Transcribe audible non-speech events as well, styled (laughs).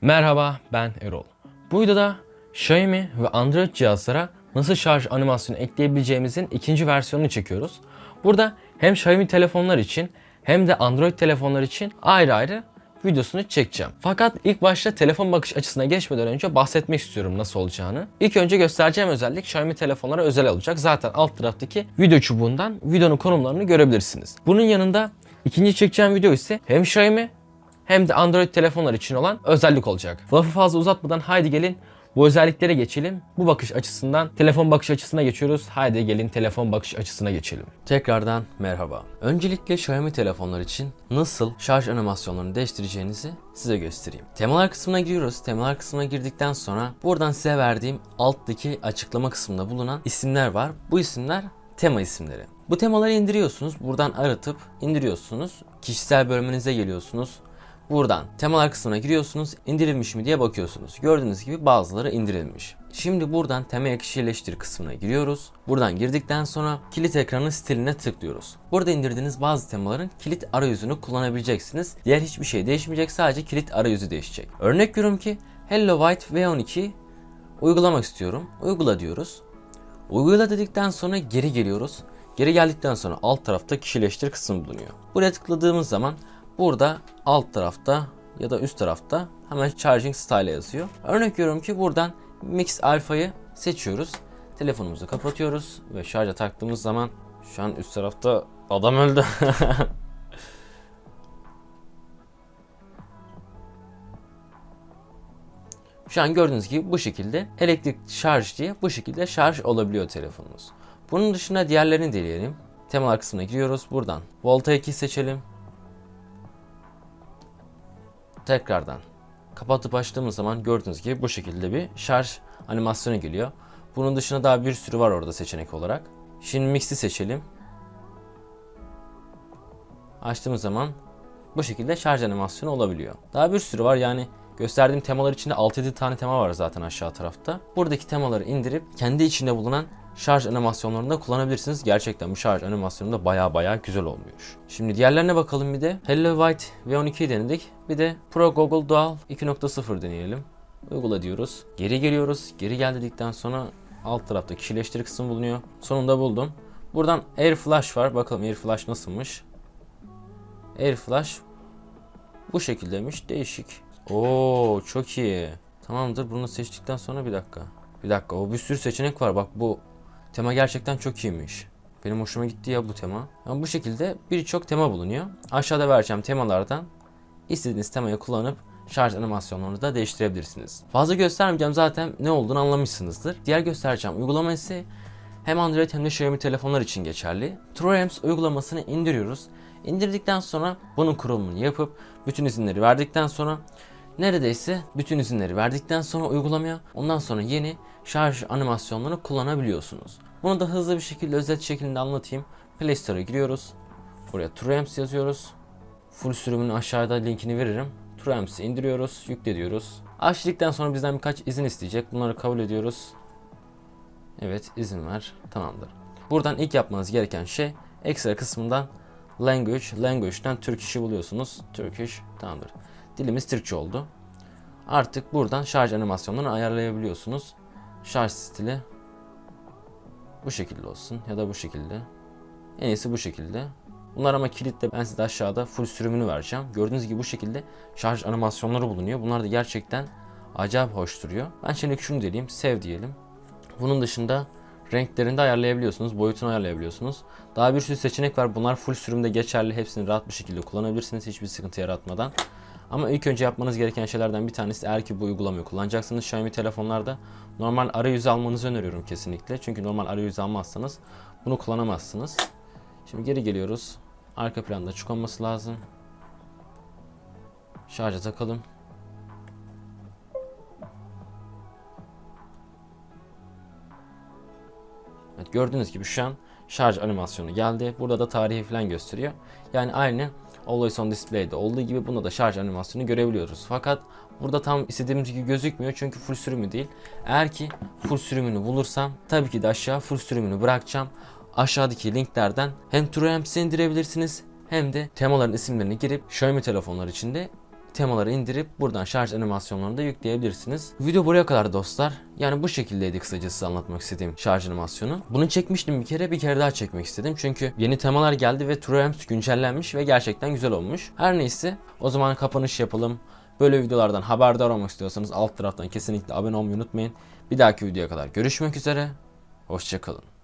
Merhaba ben Erol. Bu videoda Xiaomi ve Android cihazlara nasıl şarj animasyonu ekleyebileceğimizin ikinci versiyonunu çekiyoruz. Burada hem Xiaomi telefonlar için hem de Android telefonlar için ayrı ayrı videosunu çekeceğim. Fakat ilk başta telefon bakış açısına geçmeden önce bahsetmek istiyorum nasıl olacağını. İlk önce göstereceğim özellik Xiaomi telefonlara özel olacak. Zaten alt taraftaki video çubuğundan videonun konumlarını görebilirsiniz. Bunun yanında ikinci çekeceğim video ise hem Xiaomi hem de Android telefonlar için olan özellik olacak. Lafı fazla uzatmadan haydi gelin bu özelliklere geçelim. Bu bakış açısından telefon bakış açısına geçiyoruz. Haydi gelin telefon bakış açısına geçelim. Tekrardan merhaba. Öncelikle Xiaomi telefonlar için nasıl şarj animasyonlarını değiştireceğinizi size göstereyim. Temalar kısmına giriyoruz. Temalar kısmına girdikten sonra buradan size verdiğim alttaki açıklama kısmında bulunan isimler var. Bu isimler tema isimleri. Bu temaları indiriyorsunuz. Buradan aratıp indiriyorsunuz. Kişisel bölümünüze geliyorsunuz. Buradan temalar kısmına giriyorsunuz. indirilmiş mi diye bakıyorsunuz. Gördüğünüz gibi bazıları indirilmiş. Şimdi buradan tema kişileştir kısmına giriyoruz. Buradan girdikten sonra kilit ekranı stiline tıklıyoruz. Burada indirdiğiniz bazı temaların kilit arayüzünü kullanabileceksiniz. Diğer hiçbir şey değişmeyecek. Sadece kilit arayüzü değişecek. Örnek veriyorum ki Hello White V12 uygulamak istiyorum. Uygula diyoruz. Uygula dedikten sonra geri geliyoruz. Geri geldikten sonra alt tarafta kişileştir kısmı bulunuyor. Buraya tıkladığımız zaman burada alt tarafta ya da üst tarafta hemen charging style yazıyor. Örnek veriyorum ki buradan Mix Alpha'yı seçiyoruz. Telefonumuzu kapatıyoruz ve şarja taktığımız zaman şu an üst tarafta adam öldü. (laughs) Şu an gördüğünüz gibi bu şekilde elektrik şarj diye bu şekilde şarj olabiliyor telefonunuz. Bunun dışında diğerlerini deneyelim. Temalar kısmına giriyoruz. Buradan Volta 2 seçelim. Tekrardan kapatıp açtığımız zaman gördüğünüz gibi bu şekilde bir şarj animasyonu geliyor. Bunun dışında daha bir sürü var orada seçenek olarak. Şimdi Mix'i seçelim. Açtığımız zaman bu şekilde şarj animasyonu olabiliyor. Daha bir sürü var yani gösterdiğim temalar içinde 6-7 tane tema var zaten aşağı tarafta. Buradaki temaları indirip kendi içinde bulunan şarj animasyonlarında kullanabilirsiniz. Gerçekten bu şarj animasyonu da baya baya güzel olmuş. Şimdi diğerlerine bakalım bir de. Hello White V12'yi denedik. Bir de Pro Google Dual 2.0 deneyelim. Uygula diyoruz. Geri geliyoruz. Geri gel dedikten sonra alt tarafta kişileştir kısmı bulunuyor. Sonunda buldum. Buradan Air Flash var. Bakalım Air Flash nasılmış. Air Flash bu şekildeymiş. Değişik. Oo çok iyi. Tamamdır bunu seçtikten sonra bir dakika. Bir dakika o bir sürü seçenek var. Bak bu tema gerçekten çok iyiymiş. Benim hoşuma gitti ya bu tema. Yani bu şekilde birçok tema bulunuyor. Aşağıda vereceğim temalardan istediğiniz temayı kullanıp şarj animasyonlarını da değiştirebilirsiniz. Fazla göstermeyeceğim zaten ne olduğunu anlamışsınızdır. Diğer göstereceğim uygulama ise hem Android hem de Xiaomi telefonlar için geçerli. TrueAmps uygulamasını indiriyoruz. İndirdikten sonra bunun kurulumunu yapıp bütün izinleri verdikten sonra neredeyse bütün izinleri verdikten sonra uygulamaya ondan sonra yeni şarj animasyonlarını kullanabiliyorsunuz. Bunu da hızlı bir şekilde özet şeklinde anlatayım. Play Store'a giriyoruz. Buraya TrueAmps yazıyoruz. Full sürümünün aşağıda linkini veririm. TrueAmps'i indiriyoruz, yükle diyoruz. Açtıktan sonra bizden birkaç izin isteyecek. Bunları kabul ediyoruz. Evet, izin ver. Tamamdır. Buradan ilk yapmanız gereken şey ekstra kısmından language, language'den Turkish'i buluyorsunuz. Turkish, tamamdır. Dilimiz Türkçe oldu. Artık buradan şarj animasyonlarını ayarlayabiliyorsunuz. Şarj stili bu şekilde olsun ya da bu şekilde. En iyisi bu şekilde. Bunlar ama kilitle ben size aşağıda full sürümünü vereceğim. Gördüğünüz gibi bu şekilde şarj animasyonları bulunuyor. Bunlar da gerçekten acayip hoş duruyor. Ben şimdi şunu diyelim, sev diyelim. Bunun dışında renklerini de ayarlayabiliyorsunuz, boyutunu ayarlayabiliyorsunuz. Daha bir sürü seçenek var. Bunlar full sürümde geçerli. Hepsini rahat bir şekilde kullanabilirsiniz hiçbir sıkıntı yaratmadan. Ama ilk önce yapmanız gereken şeylerden bir tanesi eğer ki bu uygulamayı kullanacaksınız Xiaomi telefonlarda normal arayüzü almanızı öneriyorum kesinlikle. Çünkü normal arayüzü almazsanız bunu kullanamazsınız. Şimdi geri geliyoruz. Arka planda açık olması lazım. Şarja takalım. Evet, gördüğünüz gibi şu an şarj animasyonu geldi. Burada da tarihi falan gösteriyor. Yani aynı Always on Display'de olduğu gibi bunda da şarj animasyonu görebiliyoruz. Fakat burada tam istediğimiz gibi gözükmüyor çünkü full sürümü değil. Eğer ki full sürümünü bulursam tabii ki de aşağı full sürümünü bırakacağım. Aşağıdaki linklerden hem TrueAmps'i indirebilirsiniz hem de temaların isimlerini girip Xiaomi telefonlar içinde temaları indirip buradan şarj animasyonlarını da yükleyebilirsiniz. Video buraya kadar dostlar. Yani bu şekildeydi kısacası anlatmak istediğim şarj animasyonu. Bunu çekmiştim bir kere bir kere daha çekmek istedim. Çünkü yeni temalar geldi ve TrueAmps güncellenmiş ve gerçekten güzel olmuş. Her neyse o zaman kapanış yapalım. Böyle videolardan haberdar olmak istiyorsanız alt taraftan kesinlikle abone olmayı unutmayın. Bir dahaki videoya kadar görüşmek üzere. Hoşçakalın.